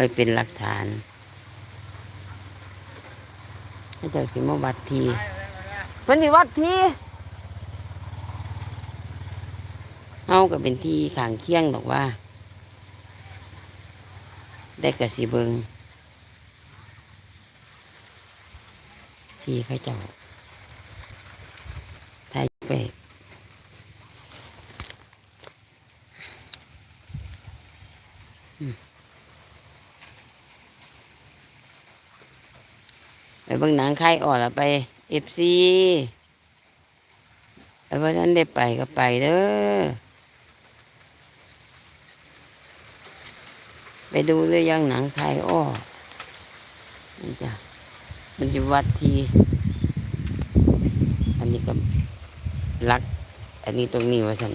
ไว้เป็นหลักฐานให้เจ้าสิมาวัดทีเพิ่นสิวัดทีเฮาก็เป็นที่ข้างเคียงดอกว่า ได้กระสิเบิงที่เขาเจ้าไทยไป ไปเบิ่งหนังค่อ่อนล้วไปเอฟซีแต่ว่านั้นได้ไปก็ไปเด้อ ไปดูเรื่องยังหนังค่อ้อนี่จ้ะมันจะวัดที อันนี้ก็รัก อันนี้ตรงนี้ว่าสัน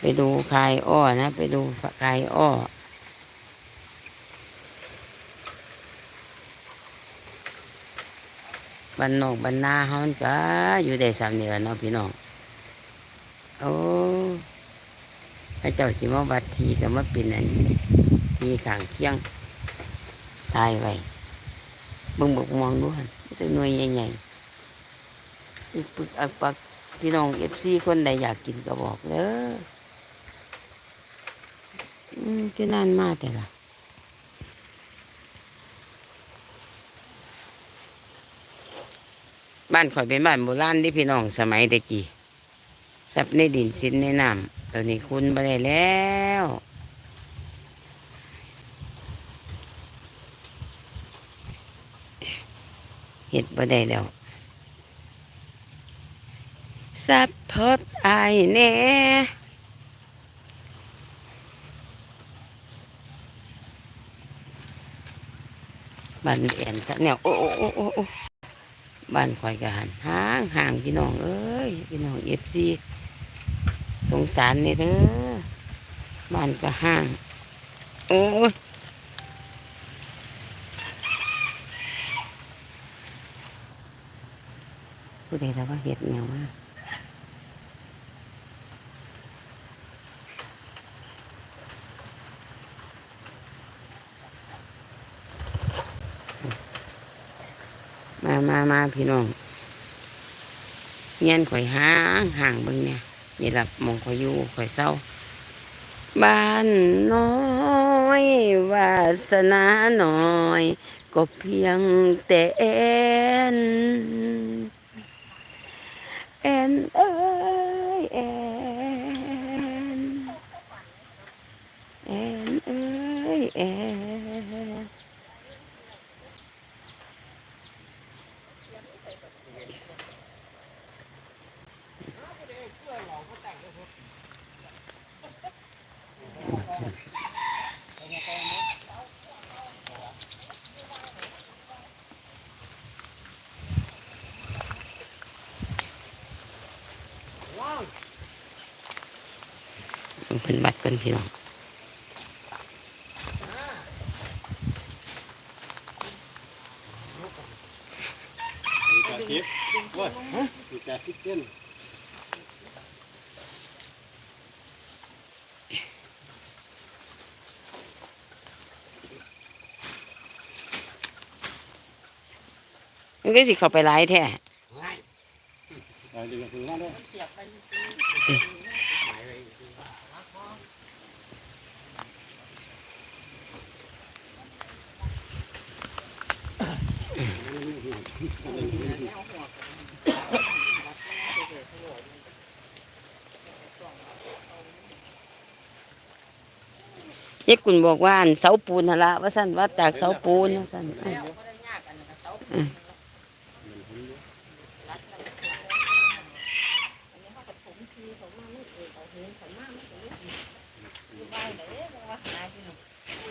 ไปดูคายอ้อนะ ไปดูคายอ้อ บ้านนอกบ้านนาเฮามันก็อยู่ได้สามเหนือเนาะพี่น้องโอ้พระเจ้าสิมาวัดทีก็มาเป็นอันทีข้างเคียงตายไว้เบิ่งบกมองดูหั่นมีแต่หน่วยใหญ่ๆอีกปึกอักปักพี่น้องเอฟซีคนใดอยากกินก็บอกเด้ออืมก็นานมากแต่ละ บ้านข่อยเป็นบ้านโบราณที่พี่น้องสมัยตะกี้ซับในดินสินในน้ำตอนนี้คุณไปได้แล้วเห็ดบ่ได้แล้วซับพอดอายแน่บ้านแอนสักแนวโอ้โอ้โอ้ บ้านคอยกะหันห่างห่างพี่น้องเอ้ยพี่น้องเอฟซีสงสารนี่เด้อบ้านก็ห่าง โอ้ยผู้ใดแล้วว่าเห็ดแนวว่ามากา มาพี่น้องเงียนข่อยห้างห่างเบิ่งเนี่ยนี่ละหมองข่อยอยู่ข่อยเศร้า บ้านน้อยวาสนาน้อย ก็เพียงแต่เอนแอนเอ้ยแอนแอนเอ้ยแอน เป็นบัตรเป็นพี่น้อง มีแปดสิบโอ้ยมีแปดสิบเส้น มันก็สิเข้าไปหลายแท้เจ๊กุนบอกว่าเสาปูนหั่นละว่าสั่นว่าจากเสาปูนว่าสั่นอะอืม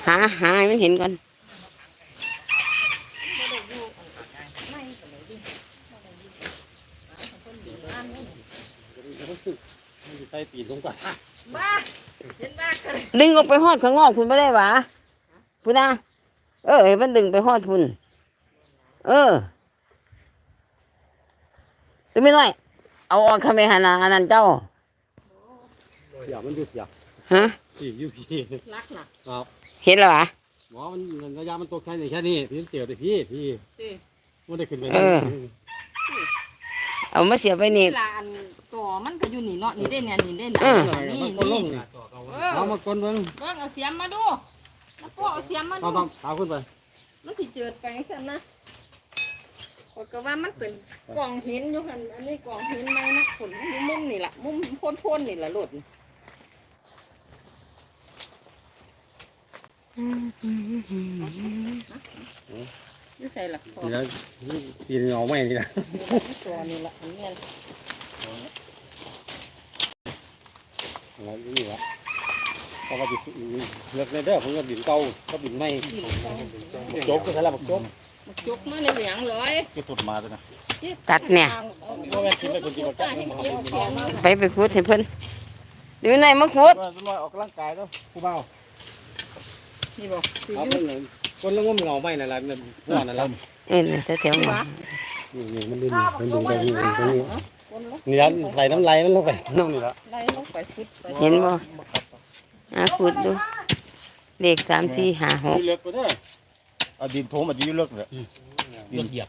หาหาให้มันเห็นก่อน ใส่ปีนลงก่อน ดึง ออกไปหอดข้างนอกคุณไม่ได้หวะพุ่นนะเออให้มันดึงไปหอดพุ่นเออตัวไม่น้อย เอาออกทำไมหานาอันนั้นเจ้าอย่ามันหยุดอย่าฮะพี่ยูพี่รักน่ะครับเห็นแล้ววะหมอมันระยะมันตกแค่นี้แค่นี้พี่เจียวแต่พี่พี่สิมันได้ขึ้นไปเออเอามาเสียไปนี่ลานตัวมันก็อยู่นี่เนาะนี่ได้เนี่ยนี่ได้เอน่ะอนี่มันก็ล นี่งนี่เอามากลนเบิ้งเบิ่งเอาเสียมมาดูแล้วพวกเอาเสียมมาเอาดูต้องเอาขึ้นไปมันสิเจิดไปจังซั่นนะข้อยก็ว่ามันเป็นกล่องหินอยู่หั่นอันนี้กล่องหินไหมนะผลมุมนี่ล่ะมุมพ่นๆนี่ล่ะโลดนี่นี่ใส่ล่ะพอนี่แล้วปีนเอาไม่นี่นะตัวนี่ล่ะอันนี้แล้วนี่ละ เพราะว่าดิเลือกในเด้อผมก็ดินเก่าก็ดินใหม่ที่โจ๊กก็ใช่ละบักโจ๊กมันจุกมาในเหลียงเลยก็ตุดมาตัวนะกัดเนี่ยบ่แม่นกินได้คนกินบ่กัดไปไปขุดให้เพิ่นอยู่ไหนมาขุดว่าลอยออกกำลังกายเด้อผู้เบานี่บอกคือเอาอเพิ่ยู่นเลยคนละงมเงาไม่นั่นล่ะนั่นหัวนั่นล่ะเอ็นแถวๆมานี่นี่มันดึงมันดึงไปนี่ตรงนี้คนละนี่แล้วไหลน้ำไหลมันลงไปน้องนี่ละไล่ลงไปฟุดไปเห็นบ่ อะขุดดูเลขสามสี่ห้าหกเลือกก็ได้เอาดินโถมอาจจะยุ่เลิกเลยเลือกเหยียบ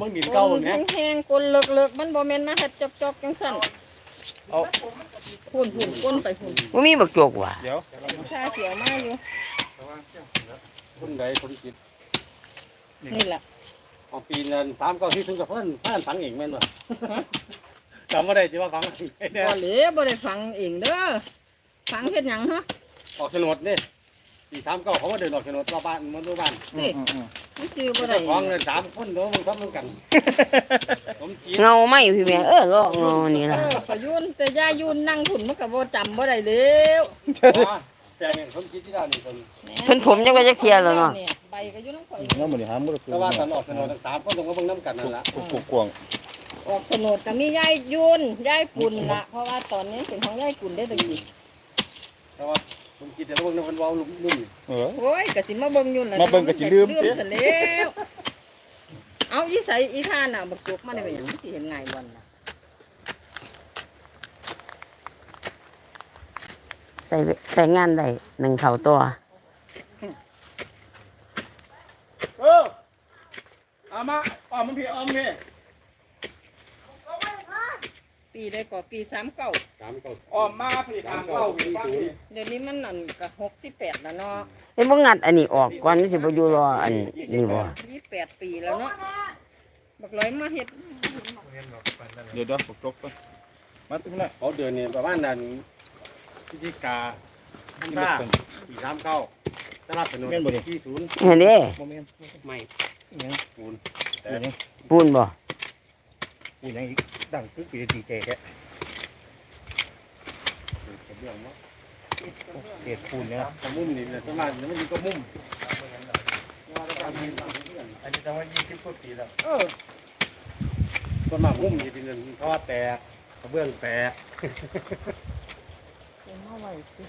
มันดินเก่าเนี่ยแห้งๆกลเลิกๆมันบ่แม่นมาเฮ็ดจอกๆจังซั่นเอาพุ่นพุ่นก้นไปพุ่นว่ามีบักโจกว่ะเดี๋ยวถ้าเสียวมาอยู่คนใดคนคิดนี่ล่ะเอาปีนั้นสามเก้าที่ถึงกับเพิ่นเพิ่นฝังเองแม่นบ่จำไม่ได้ที่ว่าฝังเนี่ยบ่เหลบ่ได้ฟังเองเด้อฟังเฮ็ดหยังฮะ ออกโฉนดนี่ปีสามเก้าเขามาเดินออกโฉนดรอบบ้านมันรู้บ้านนี่มันจือบ่ได้เจ้าของเงินสามคนเนาะมันทับมันกันผมจีนเงาไหมพี่แม่เออก็เงานี่เอล่ะอก็ยุ่นแต่ยายยุ่นนั่งพุ่นมันก็บ่จำบ่ได้แล้วแต่เนี่ยผมคิดที่ด้านนี่คนเพิ่นผมจังว่าจักเทียแล้วเนาะใบก็อยู่นำข่อย น้ำมันหามุดคือแต่ว่าตอนออกโฉนดสามคนต้องก็เบิ่งน้ำกันนั่นละกุกกวงออกโฉนดก็มียายยุ่นยายปุ่นล่ะเพราะว่าตอนนี้เป็นของยายปุ่นได้อตะกี้แต่ว่า ผมคิดแต่เบิ่งน้ำมันเว้าลุ่มเออ โอ้ยก็สิมาเบิ่งอยู่ล่ะมาเบิ่งก็สิลืมลืมซะแล้วเอาอีใส่อีท่าน่ะบักจุกมาได้เป็นหยังสิเห็นง่ายบ่นน่ะใส่ใส่งานได้หนึ่งเท่าตัว เออเอามาอ้อมมันพี่อ้อมพี่ ปีได้ก็ปี39สามเก้าอ้อมมาพี่สามเก้าปีศูนย์เดี๋ยวนี้มันนั่นก็68แล้วเนาะเอ้ยบ่งัดอันนี้ออกก่อนมันสิบ่อยู่รออันนี้บ่28ปีแล้วเนาะบักร้อยมาเฮ็ดเดี๋ยวเดี๋ยวกุกจกไปมาตึ้งละเขาเดือนนี่ประมาณนั้นพิธีกาท่านตาปีสามเก้าตลาดถนนที่ศูนย์เห็นเด้โมเมนต์ไม่ยังปูนแต่ยังปูนบ่ กูยังอีกดังคือปีดีเจแกเรื่องเนาะเด็ดปูนเนี่ยตะมุมนี่เนี่ยประมาณนี้มันมีตะมุมอันนี้ทำว่ายี่สิบกว่าปีแล้วเออส่วนมากมุมนี่เป็นเงินเพราะว่าแตกกระเบื้องแตกเอามาไว้สิ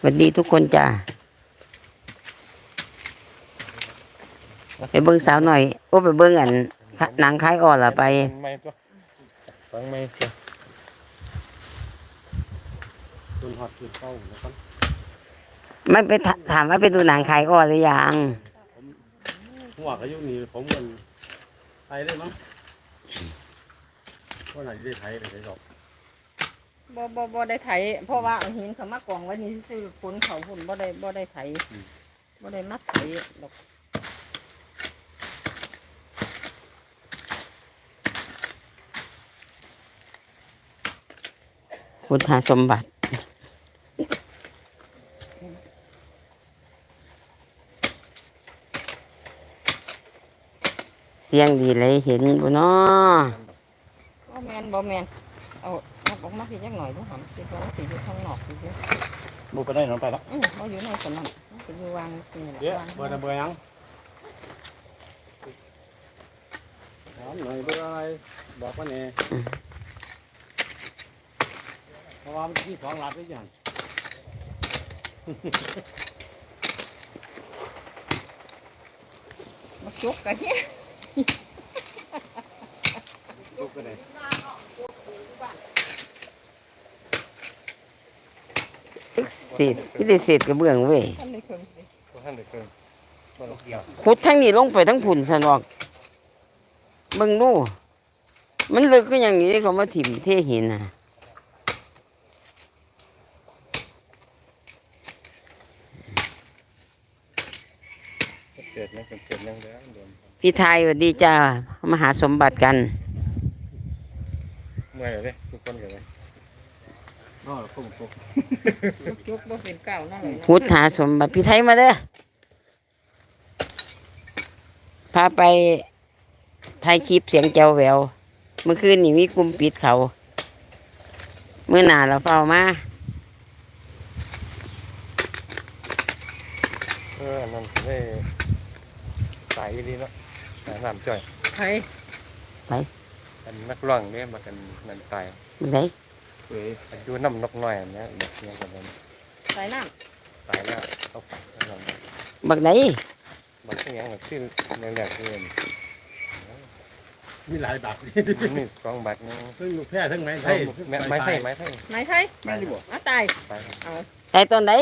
สวัสดีทุกคนจ้าไปเบิ่งสาวหน่อย โอ้ไปเบิ่งอันขะหนังคล้ายอ่อนล่ะไปไม่ตัวฟังไม่ตัวจนหอดขึ้นเข้านะครับไม่ไปถถามว่าไปดูหนังคล้ายอ่อนหรือยังหัวก็อยู่นี่ผมมันไทยได้มั้งว่าไหนได้ไทยได้ดอก บ่บ่บ่ได้ไถเพราะว่าเอาหินเขามากองไว้นี่ซื่อๆฝนเขาฝุ่นบ่ได้บ่ได้ไถบ่ได้มาไถดอกพุทธสมบัติเสียงดีเลยเห็นบ่เนาะบ่แม่นบ่แม่น เอาเอาออกมาพี่จักหน่อยดูหำสิว่ามันสิอยู่ข้างนอกสิเด้อบุกไปได้หนอนไปแล้วอือบ่อยู่ในสนั่นมันสิอยู่วางนี่แหละเดี๋ยววางเบอร์นะเบอร์ยังถามหน่อยเบอร์อะไรบอกว่าเนี่ยเพราะว่ามันที่สองหลัดได้ยังจกกะเฮียลูกก็ได้ เศษนี่ได้เศษกระเบื้องเว้ยท่านได้เคยบ่ทันได้เกินขุดทั้งนี้ลงไปทั้งผุนสนอกเบิ่งดูมันลึกก็อย่างนี้เขามาถิ่มเทหินน่ะเกิดนะเกิดยังเด้อเดี๋ยวพี่ไทยสวัสดีจ้ามาหาสมบัติกัน เมื่อยเลยทุกคนกันเลย นอนฟุ้งฟุ้งจกบ่เป็นเก่านั่นเลยนะขุดหาสมบัติพี่ไทยมาเด้อพาไปถ่ายคลิปเสียงแจวแหวว เมื่อคืนนี่มีกลุ่มปิดเขาเมื่อหนาเราเฝ้ามาเอออันนั้นได้ตายดีเนาะแต่น้ำจ่อยใครอันนักร้องเนี่ยมากันนั่นตายเมื่อไหน เอ้ยอายุน้ำนกน้อยอันเนี้ยแบบเนี้ยกันนั้นใส่น้ตายแล้วเขาฝังแล้วนั่นบักไหนมันก็ยังแบบชื่อแรงแรงเกินมีหลายดับนี่กองบัตรนึงซึ่งลูกแพร่ทั้งไม้ไทยไม้ไม้ไผ่ไม้ไผ่ำนายไทยแม่นอยู่บ่มาตายตายแต่ตอนไหน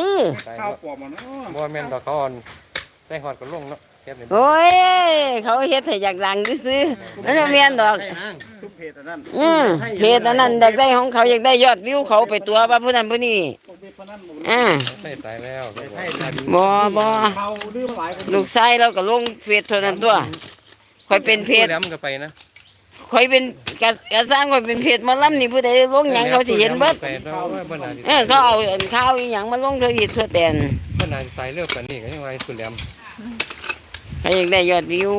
ตายข้าวปลอมมันเนาะ บ่แม่นดอกเขาอ่อนใส่หอดก็ลงเนาะแค่นี้ โอ้ย เขาเฮ็ดให้อยากดังซื้อๆนั่นนะแม่นดอกใช่นางซุปเพจอันนั้นอืมเพจอันนั้นอยากได้ของเขาอยากได้ยอดวิวเขาไปตัวว่าผู้นั้นผู้นี้พวกเพจพนันหมู่อ่าใส่ตายแล้วไทยไทยดันบ่บ่เขาดื้อมาหลายคนลูกชายเราก็ลงเฟซเท่านั้นตัวข่อยเป็นเพจแล้วมันก็ไปนะข่อยเป็นกะกะสร้างข่อยเป็นเพจหมาล้ำนี่ผู้ใดลงหยังเขาสิเห็นเบิดไปเนาะบ่น่าสิเออเขาเอาข่าวอีหยังมาลงเท่าอีทั่วแดนบ่น่าสิตายเร็วปานนี้ก็ยังว่าสุดแหลม เขาอยากได้ยอดวิว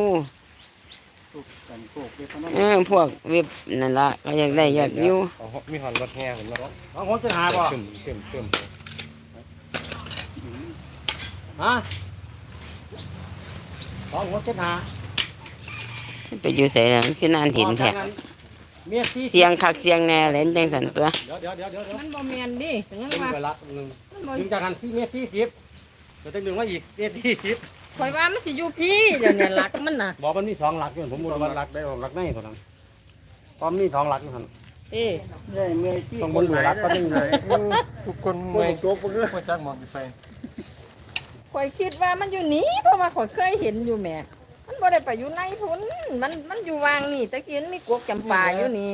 กันโกกเพจพนันเออพวกเว็บนั่นล่ะเขาอยากได้ยอดวิวเอามีหอนรถแห่ผมเนาะเอาหัวจะหาบ่ขึ้นขึ้นขึ้นฮะเอาหัวจะหาไปอยู่ไสน่ะมันคือนานเห็นแท้เมียที่เสียงคักเสียงแน่เล่นจังสันตัวเดี๋ยวเดี๋ยวเดี๋ยวเดี๋ยวเดี๋ยวมันบ่แม่นดิแต่ยังดึงว่าไปละหนึ่งมันบ่ดึงจากกันที่เมียที่สิบเดี๋ยวจะดึงมาอีกเมียที่สิบ ข่อยว่ามันสิอยู่พี่เดี๋ยวเนี่ยหลักมันน่ะบอกมันมีสองหลักอยู่ผมมูลว่าหลักได้หลักในเท่านั้นตอนมีสองหลักอยู่ท่านเอ้ต้องบนเหลือหลักก็นึงเลยทุกคนโอ้ไม่ยโจ๊กเพื่อไม่จักมองไปข่อยคิดว่ามันอยู่นี่เพราะว่าข่อยเคยเห็นอยู่แหม่ มันบ่ได้ไปอยู่ในพุ่นมันมันอยู่วางนี่ตะกี้มันมีกวกจำปาอยู่นี่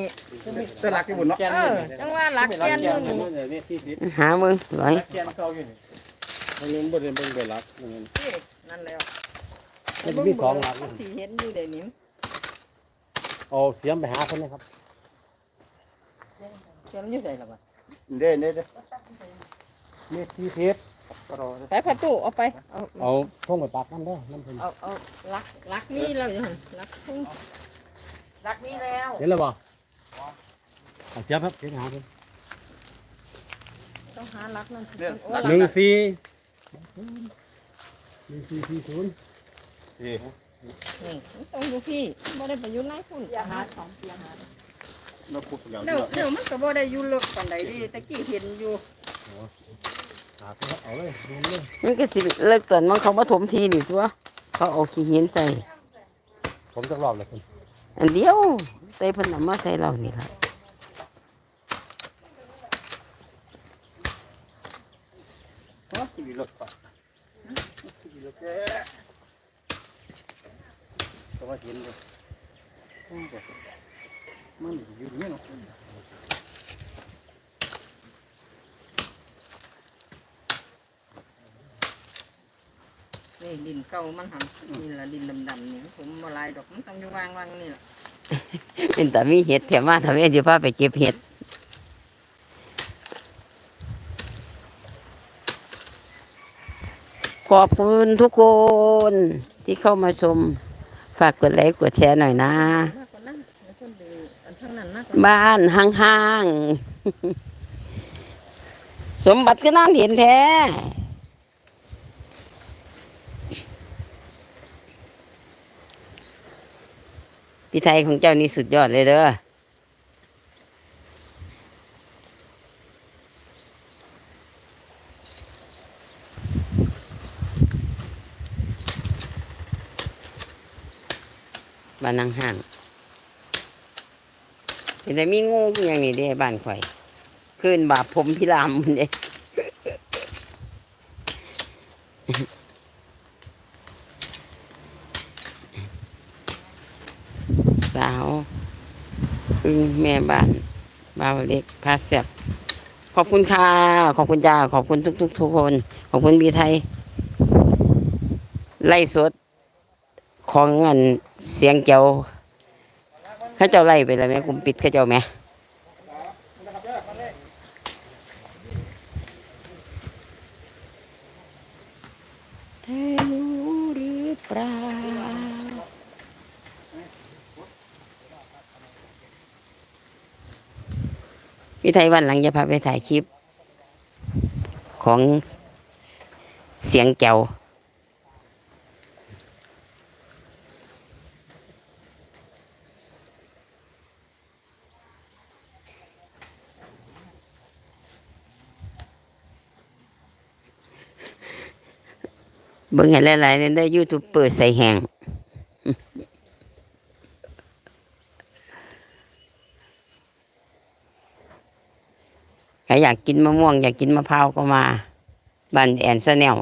แต่หลักที่บุญเนาะเออจังว่าหลักแกนอยู่นี่เมียที่สิบหามึงร้อยแกนเก่าอยู่นี่มันเล่นบนเล่นบนเบลักเอ้ นั่นแล้วมันมีสองหลักมันสิเห็นอยู่เดี๋ยวนี้เอาเสียมไปหาคนนะครับเสียมอยู่ไสล่ะบ่เด้เด้เด้เมียที่สิบไปประตูเอาไปเอาเอาท่งไปปากนั่นเด้อนั่นเป็นเอาเอาหลักหลักนี่แล้วอยู่หั่นหลักทุ่งรักนี้แล้วเห็นแล้วบ่เอาเสียมครับเสียมหาเพิ่นต้องหาหลักนั่นสิโอ้หลักหนึ่งสี่ หนึ่งสี่สี่ศูนย์นี่มันต้องอยู่พี่บ่ได้ไปอยู่ในพุ่นหาสองเตียงหามาขุดอย่างเดี๋ยวเดี๋ยวมันก็บ่ได้อยู่ลึกปานใดดิตะกี้เห็นอยู่หาเพิ่นเอาเลยดูเลยมันก็สิเลิกตอนมันเขามาถมทีนี่ตัวเขาเอาขี้หินใส่ ผมจะรอบเลยคุณอันเดียวใส่เพิ่นนำมาใส่เรานี่ครับขี่รถก่อ นขี่รถแกตัวเห็นเลยมันอยู่นี่เนาะนี่ดินเก่ามันหันนี่ละดินดำๆนี่ผมบ่ลายดอกมันต้องอยู่วางวางนี่แหละ เป็นแต่มีเห็ดแถมมาทำเดี๋ยวพาไปเก็บเห็ด ขอบคุณทุกคนที่เข้ามาชม ฝากกดไลค์กดแชร์หน่อยนะ บ้านห่างๆ สมบัติก็น่าเห็นแท้พี่ไทยของเจ้านี่สุดยอดเลยเด้อ นนางห้างเป็นแต่มีงูอย่างนี้เด้บ้านข่อยขึ้นบาปผมพิรามมันเด้สาวอึงแม่บ้านบ่าวเล็กพาแซบขอบคุณค่ะขอบคุณจ้าขอบคุณทุกทุกๆทุกคน ขอบคุณบีไทย ไล่สด ของเงินเสียงเจ้าเขาเจ้าไล่ไปแล้วไหมกลุ่มปิดเขาเจ้าไหมเธอรู้หรือเปล่าพี่ไทยวันหลังจะพาไปถ่ายคลิป ของเสียงแก้ว เบิ่งให้หลายๆเนได้ยูทูบเปิดใส่แหงใครอยากกินมะม่วง อยากกินมะพร้าวก็มา บันแอนซแนล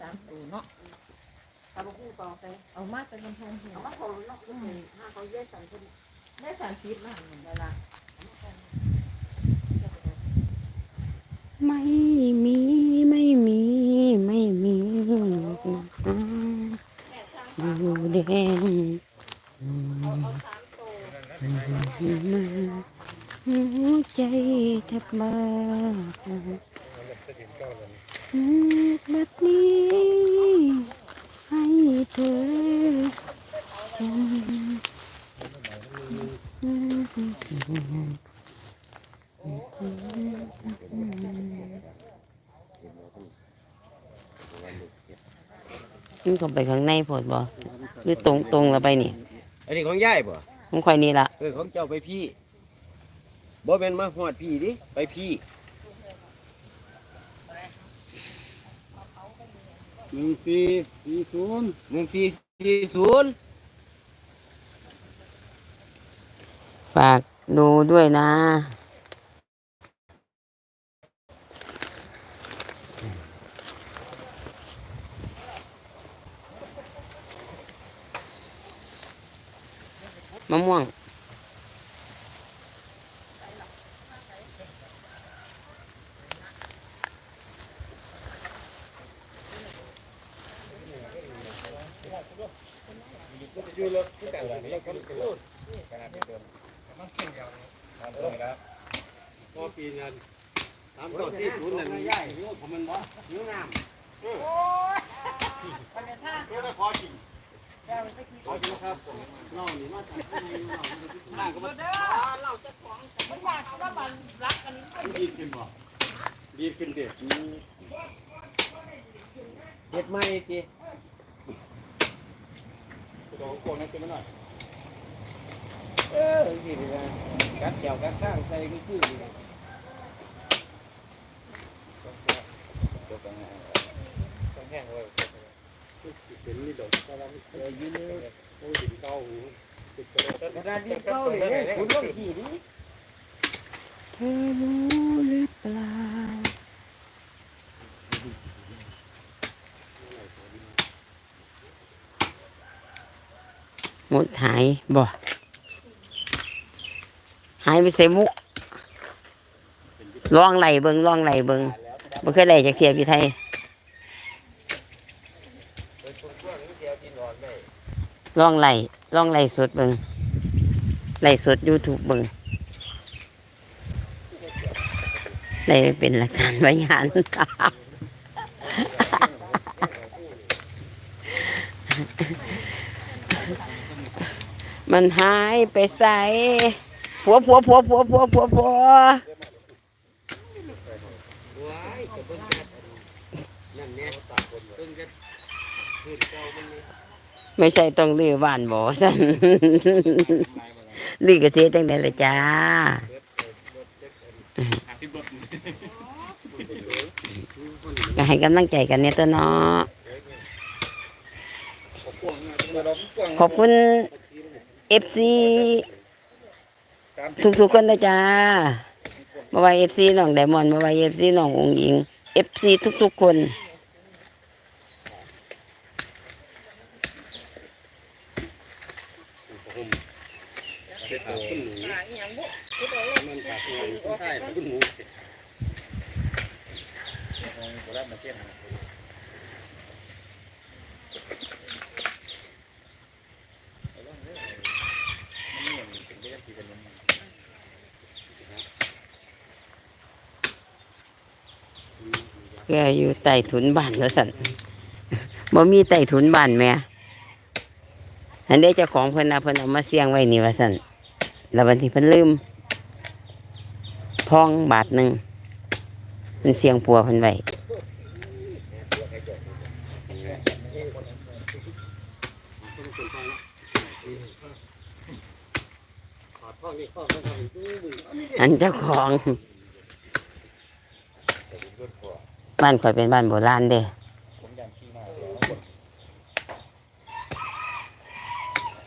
สามตัวเนาะ เอามาเป็นกำแพงเอามาโผล่เนาะห้าเขาแยกสามคนได้สามสิบล้านเวลาไม่มีไม่มีไม่มีอยู่แดงหัวใจแทบบ้าแบบนี้ให้เธอ มัน เข้าไปข้างในโพดบ่หรือตรงตรงแล้วไปนี่ อันนี้ของยายบ่ของข่อยนี่ละเออของเจ้าไปพี่บ่เป็นมาหอดพี่ดิไปพี่หนึ่งสี่สี่ศูนย์หนึ่งสี่สี่ศูนย์ฝากดูด้วยนะ มะม่วง พอปีนั้นสามเก้าสี่ศูนย์นั่นยายนิ้วผมมันบ่นิ้วงามโอ้ยมันจะท่าเดี๋ยวได้ขอจริงขอจริงครับผมน้องนี่มาจากที่ไหนน้องน้องก็มา เราจะของมันอยากว่ามันรักกัน ดีขึ้นบ่ดีขึ้นเด็ดเด็ดไม่จีดอกโกนให้เป็นหน่อยเออดีเลยนะกัดเจียวกัดข้างใส่ก็คือดีเลย ป็นนี่ดอกก็แล้วเออยืนโอ้ยดินเก้าหูติดกระโดดการดินเก้าเลยคุณต้องขี่ดิเธอรู้หรือเปล่าหมดหายบ่หายไปใส่มุกลองไหลเบิงลองไหลเบิงบ่เคยไหลจากเทียพี่ไทย ลองไหลลองไหลสดเบิงไหลสดยูทูบเบิงไหลไปเป็นหลักฐานพยานมันหายไปใส่ผัวผัวผัวผัวผัวผัวผัวนั่นเนี่ยเพิ่งจะขึ้นเจ้ามันเนี่ย ไม่ใช่ต้องลือบ้านบ่สันลือกระเสียตั้งแต่ละจ้าก็ให้กำลังใจกันเนี่ยตัวเนาะขอบคุณเอฟซีทุกๆคนนะจ้ามาไว้เอฟซีน้องไดมอนมาไว้เอฟซีน้ององค์หญิงเอฟซีทุกๆคน หาอีหยังบุคิดเอาเลย มันขาดเงินใช่คุณหมู แกอยู่ใต้ถุนบ้านแล้วสันบ่มีใต้ถุนบ้านแม่อันได้เจ้าของเพิ่นนะเพิ่นเอามาเสี่ยงไว้นี่ว่าสันแล้ววันที่เพิ่นลืมทองบาทหนึ่งเพิ่นเสี่ยงปัวเพิ่นไว้อันเจ้าของ บ้านข่อยเป็นบ้านโบราณเด้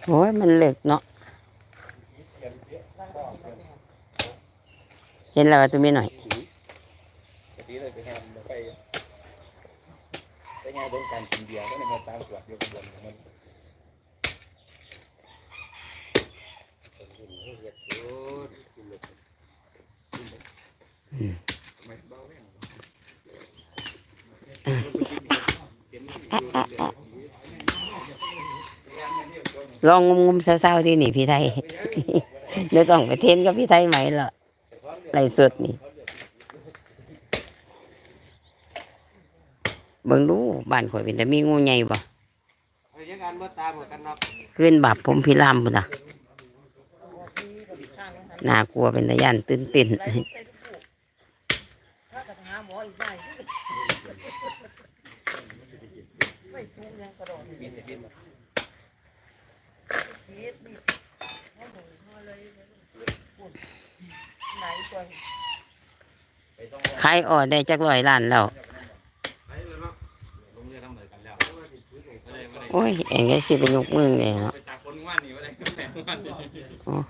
โอ้ยมันเล็กเนาะเห็นแล้วตัวมีหน่อยดีเลยไปงานไปไปงานเรื่อยร์ก็ในมาตามสวดเดียวกันมัน ลองงมๆเศร้าๆที่นี่พี่ไทยเดี๋ยวต้องไปเทนกับพี่ไทยไหมล่ะไรสุดนี่เบิ่งดูบ้านข่อยเป็นแต่มีงูใหญ่บ่เฮ้ยยังงานเมื่อตามหมดกันเป็นาะขึ้นบับ ผมพิรามพุ่นน่ะน่ากลัวเป็นตะย่านตื่นตินขายออดได้จักร้อยล้านแล้วโอ้ยเองก็สิไปยกมือเลยเนาะไปจากคนว่านนี่ว่า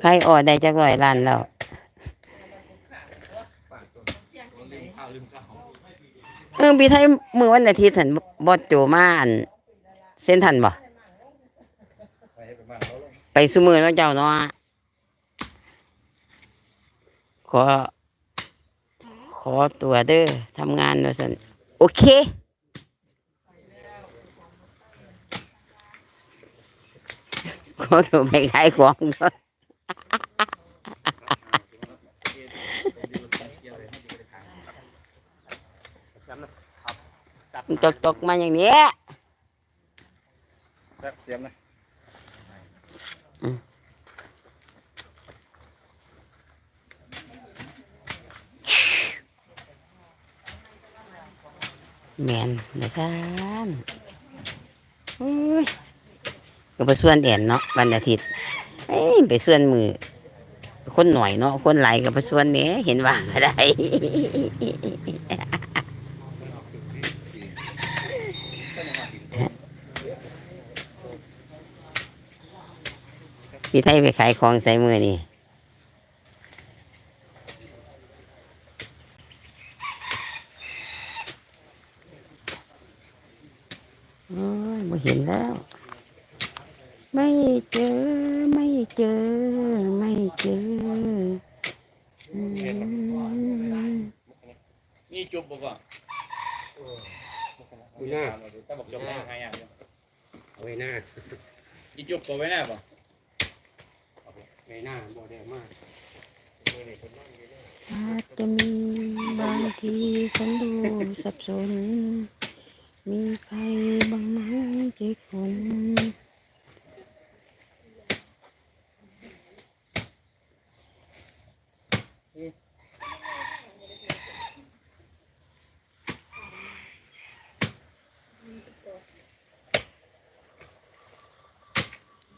ได้ก็แต่ว่านนี่อ๋อคนตกน้ำเลยขายออดได้จักร้อยล้านแล้วเออพี่ไทยมือวันอาทิตย์หันบอดโจมาอันเส้นทันบ่ไปสุมือเนาะเจ้าเนาะขอ ขอตัวเด้อทำงานว่าสันโอเคขอตัวไปขายของเด้อ มันจกๆมาอย่างนี้แซ่บเสียมนะแมนนะท่านโอ้ยก็ไปส่วนแดนเนาะวันอาทิตย์เอ้ยไปส่วนมือ คนหน่อยเนาะคนหลายก็ไปส่วนเนี้ยเห็นว่าก็ได้ พี่ไทยไปขายของใส่มือนี่โอ้ยไม่เห็นแล้ว ไม่เจอ ไม่เจอ ไม่เจออืม นี่จุบบ่ก่อน ดูหน้า ถ้าบอกจุบหน้าใครอะ เอาไว้หน้า นี่จุบก็ไว้หน้าป่ะ ไว้หน้าบ่ได้มาก อาจจะมีบางทีฉันดูสับสน มีใครบางไหม กี่คน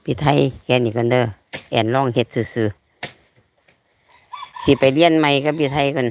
พี่ไทยแค่นี้กันเด้อแอนลองเฮ็ดซื่อๆสิไปเรียนใหม่กับพี่ไทยกัน